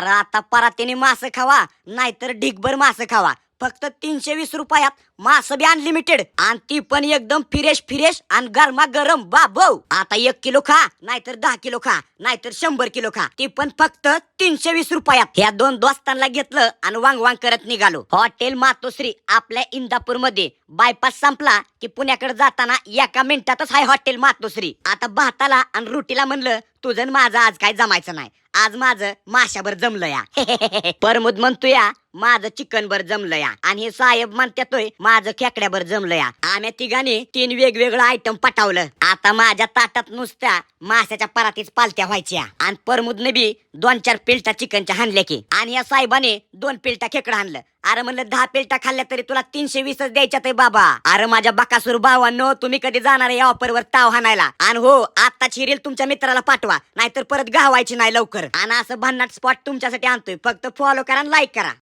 अरे आता परातीने मासे खावा नाहीतर ढिगभर मासे खावा. फक्त तीनशे वीस रुपयात मास बी अनलिमिटेड आणि ती पण एकदम फिरेश फिरेश आणि गरमा गरम. बाबो आता एक किलो खा नाहीतर दहा किलो खा नाहीतर शंभर किलो खा. ती पण फक्त तीनशे वीस रुपयात. ह्या दोन दोस्तांना घेतलं आणि वांग वांग करत निघालो. हॉटेल मातोश्री आपल्या इंदापूरमध्ये बायपास संपला की पुण्याकडे जाताना एका मिनिटातच हाय हॉटेल मातोश्री. आता भाताला आणि रुटीला म्हणलं तुझं माझं आज काय जमायचं नाही. आज माझं माशाभर जमलं या. परमुद म्हणतो या माझं चिकन बर जमलं या. आणि हे साहेब म्हणत्यातोय माझं खेकड्याभर जमलं या. आम्ही तिघांनी तीन वेगवेगळं आयटम पटावलं. आता माझ्या ताटात नुसत्या माशाच्या परातीच पालत्या व्हायच्या. आणि परमुदने बी दोन चार पिलटा चिकनच्या हाणल्या की. आणि या साहेबाने दोन पिलटा खेकडं आणलं अरे म्हणलं दहा पिलटा खाल्ल्या तरी तुला तीनशे वीसच द्यायच्यात बाबा. अरे माझ्या बकासूर भावांनो तुम्ही कधी जाणार या ऑफरवर ताव हाणायला. आणि हो आत्ताची रील तुमच्या मित्राला पाठवा. नाहीतर परत गावायची नाही लवकर. आणि असं भन्नाट स्पॉट तुमच्यासाठी आणतोय. फक्त फॉलो करा आणि लाईक करा.